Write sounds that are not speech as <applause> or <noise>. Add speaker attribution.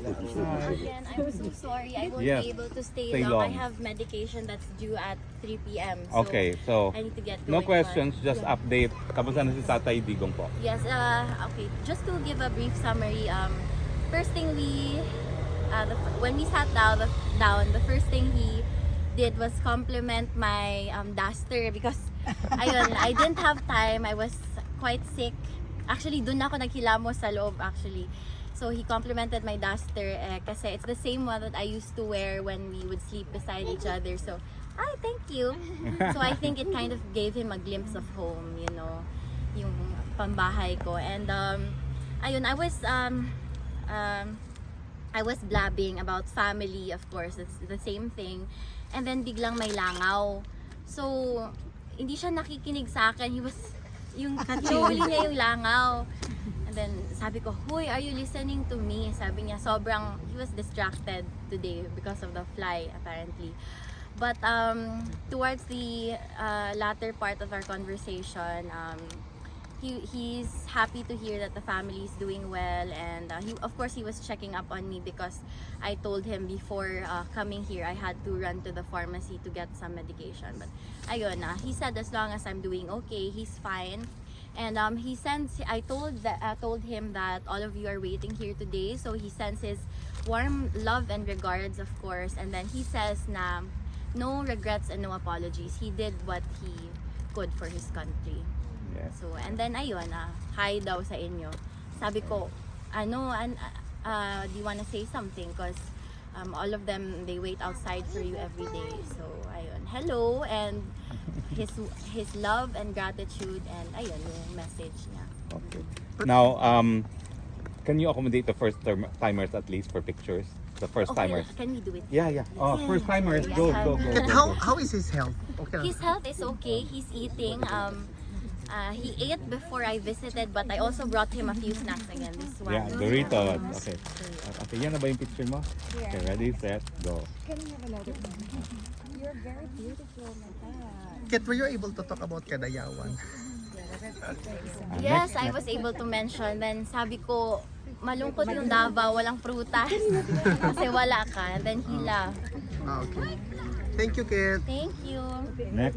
Speaker 1: Again, I'm so sorry. I won't
Speaker 2: Yes.
Speaker 1: be able to stay,
Speaker 2: Stay
Speaker 1: long. I
Speaker 2: long.
Speaker 1: have medication that's due at 3 p.m. So
Speaker 2: Okay, so
Speaker 1: I need to get
Speaker 2: no
Speaker 1: going,
Speaker 2: questions,
Speaker 1: but-
Speaker 2: just update. Kamusta na si Tatay Digong po?
Speaker 1: Yes, uh, okay. Just to give a brief summary, um, first thing we, uh, the, when we sat down, the, down, the first thing he did was compliment my um, duster because, <laughs> ayun, I didn't have time. I was quite sick. Actually, dun ako naghilamos sa loob actually. So he complimented my duster eh, kasi it's the same one that I used to wear when we would sleep beside each other. So, ay, thank you. <laughs> So I think it kind of gave him a glimpse of home, you know, yung pambahay ko. And um, ayun, I was um, um, I was blabbing about family, of course, it's the same thing. And then biglang may langaw. So, hindi siya nakikinig sa akin. He was, yung, <laughs> hinuli niya yung langaw. Then, sabi ko, Huy, are you listening to me? Sabi niya, sobrang, he was distracted today because of the fly, apparently. But um, towards the uh, latter part of our conversation, um, he he's happy to hear that the family is doing well and uh, he of course he was checking up on me because I told him before uh, coming here I had to run to the pharmacy to get some medication but ayun uh, he said as long as I'm doing okay he's fine and um, he sends I told that uh, told him that all of you are waiting here today so he sends his warm love and regards of course and then he says na no regrets and no apologies he did what he could for his country
Speaker 2: Yes.
Speaker 1: So, and then ayun, ah, hi daw sa inyo. Sabi ko, ano, an, ah, do you wanna say something? Because um, all of them, they wait outside for you every day. So, ayun, hello, and his his love and gratitude, and ayun, yung message niya.
Speaker 2: Okay. Now, um, can you accommodate the first term- timers at least for pictures? The first
Speaker 1: Okay,
Speaker 2: timers.
Speaker 1: can we do it?
Speaker 2: Yeah, yeah. Oh, first timers. Go, go, go.
Speaker 3: And
Speaker 2: go,
Speaker 3: how
Speaker 2: go.
Speaker 3: how is his health? Okay. lang.
Speaker 1: His health is okay. He's eating. Um, uh, he ate before I visited, but I also brought him a few snacks again. This one.
Speaker 2: Yeah, Doritos. Okay. Okay, yan na ba yung picture mo? Okay, ready, set, go.
Speaker 4: You're very beautiful, my God.
Speaker 3: Kit, were you able to talk about Kadayawan?
Speaker 2: Ah,
Speaker 1: Yes, I was able to mention. Then sabi ko, malungkot yung Davao, walang prutas. <laughs> Kasi wala ka. Then he laughed.
Speaker 3: Ah, okay. Thank you, Kit.
Speaker 1: Thank you.
Speaker 2: Next.